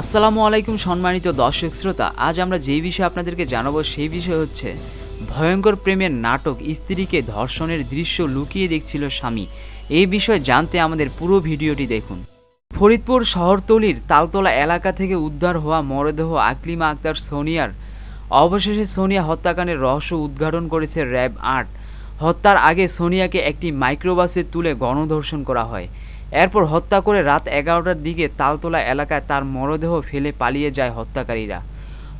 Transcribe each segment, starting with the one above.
আসসালামু আলাইকুম সম্মানিত দর্শক শ্রোতা, আজ আমরা যে বিষয়ে আপনাদেরকে জানাব সেই বিষয় হচ্ছে ভয়ঙ্কর প্রেমের নাটক, স্ত্রীকে ধর্ষণের দৃশ্য লুকিয়ে দেখছিল স্বামী। এই বিষয়ে জানতে আমাদের পুরো ভিডিওটি দেখুন। ফরিদপুর শহরতলির তালতলা এলাকা থেকে উদ্ধার হওয়া মরদেহ আকলিমা আক্তার সোনিয়ার। অবশেষে সোনিয়া হত্যাকাণ্ডের রহস্য উদ্ঘাটন করেছে র্যাব আট। হত্যার আগে সোনিয়াকে একটি মাইক্রোবাসে তুলে গণধর্ষণ করা হয়। এরপর হত্যা করে রাত এগারোটার দিকে তালতলা এলাকায় তার মরদেহ ফেলে পালিয়ে যায় হত্যাকারীরা।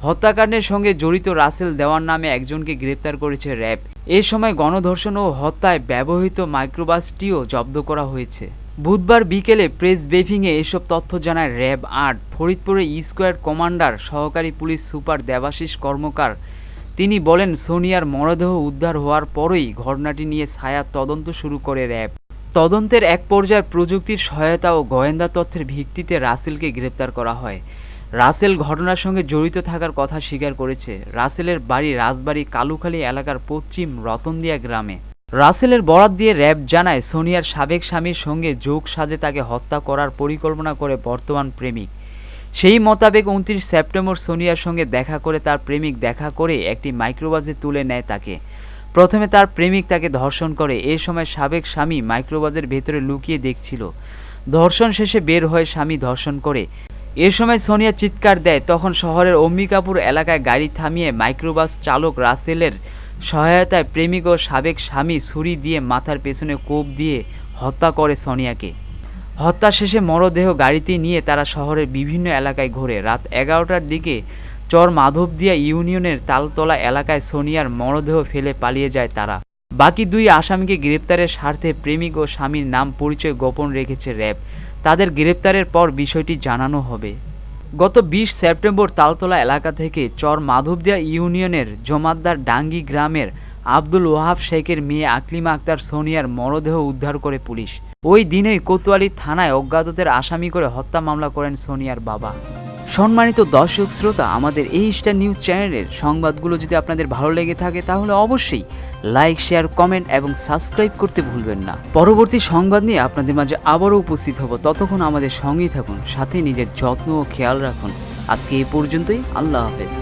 হত্যাকাণ্ডের সঙ্গে জড়িত রাসেল দেওয়ার নামে একজনকে গ্রেপ্তার করেছে র্যাব। এ সময় গণধর্ষণ ও হত্যায় ব্যবহৃত মাইক্রোবাসটিও জব্দ করা হয়েছে। বুধবার বিকেলে প্রেস ব্রিফিংয়ে এসব তথ্য জানায় র্যাব আট। ফরিদপুরের স্কোয়ার কমান্ডার, সহকারী পুলিশ সুপার দেবাশিস কর্মকার। তিনি বলেন, সোনিয়ার মরদেহ উদ্ধার হওয়ার পরই ঘটনাটি নিয়ে ছায়া তদন্ত শুরু করে র্যাব। তদন্তের এক পর্যায়ে প্রযুক্তির সহায়তা ও গোয়েন্দা তথ্যের ভিত্তিতে রাসেলকে গ্রেপ্তার করা হয়। রাসেল ঘটনার সঙ্গে জড়িত থাকার কথা স্বীকার করেছে। রাসেলের বাড়ি রাজবাড়ী কালুখালী এলাকার পশ্চিম রতনদিয়া গ্রামে। রাসেলের বরাত দিয়ে র্যাব জানায়, সোনিয়ার সাবেক স্বামীর সঙ্গে যোগ সাজে তাকে হত্যা করার পরিকল্পনা করে বর্তমান প্রেমিক। সেই মোতাবেক উনত্রিশ সেপ্টেম্বর সোনিয়ার সঙ্গে দেখা করে তার প্রেমিক দেখা করে একটি মাইক্রোবাসে তুলে নেয় তাকে। প্রথমে তার প্রেমিক তাকে ধর্ষণ করে। এ সময় সাবেক স্বামী মাইক্রোবাসের ভেতরে লুকিয়ে দেখছিল। ধর্ষণ শেষে বের হয়ে স্বামী ধর্ষণ করে। এ সময় সোনিয়া চিৎকার দেয়, তখন শহরের অম্বিকাপুর এলাকায় গাড়ি থামিয়ে মাইক্রোবাস চালক রাসেলের সহায়তায় প্রেমিক ও সাবেক স্বামী ছুরি দিয়ে মাথার পেছনে কোপ দিয়ে হত্যা করে সোনিয়াকে। হত্যা শেষে মরদেহ গাড়িতে নিয়ে তারা শহরের বিভিন্ন এলাকায় ঘোরে। রাত এগারোটার দিকে চর মাধবদিয়া ইউনিয়নের তালতলা এলাকায় সোনিয়ার মরদেহ ফেলে পালিয়ে যায় তারা। বাকি দুই আসামিকে গ্রেপ্তারের স্বার্থে প্রেমিক ও স্বামীর নাম পরিচয় গোপন রেখেছে র্যাব। তাদের গ্রেপ্তারের পর বিষয়টি জানানো হবে। গত বিশ সেপ্টেম্বর তালতলা এলাকা থেকে চর মাধবদিয়া ইউনিয়নের জমাদ্দার ডাঙ্গি গ্রামের আব্দুল ওয়াহাব শেখের মেয়ে আকলিমা আক্তার সোনিয়ার মরদেহ উদ্ধার করে পুলিশ। ওই দিনেই কোতোয়ালি থানায় অজ্ঞাতদের আসামি করে হত্যা মামলা করেন সোনিয়ার বাবা। সম্মানিত দর্শক শ্রোতা, আমাদের এই স্টার নিউজ চ্যানেলের সংবাদগুলো যদি আপনাদের ভালো লেগে থাকে, তাহলে অবশ্যই লাইক শেয়ার কমেন্ট এবং সাবস্ক্রাইব করতে ভুলবেন না। পরবর্তী সংবাদ নিয়ে আপনাদের মাঝে আবারও উপস্থিত হব। ততক্ষণ আমাদের সঙ্গেই থাকুন, সাথে নিজের যত্ন ও খেয়াল রাখুন। আজকে এই পর্যন্তই, আল্লাহ হাফেজ।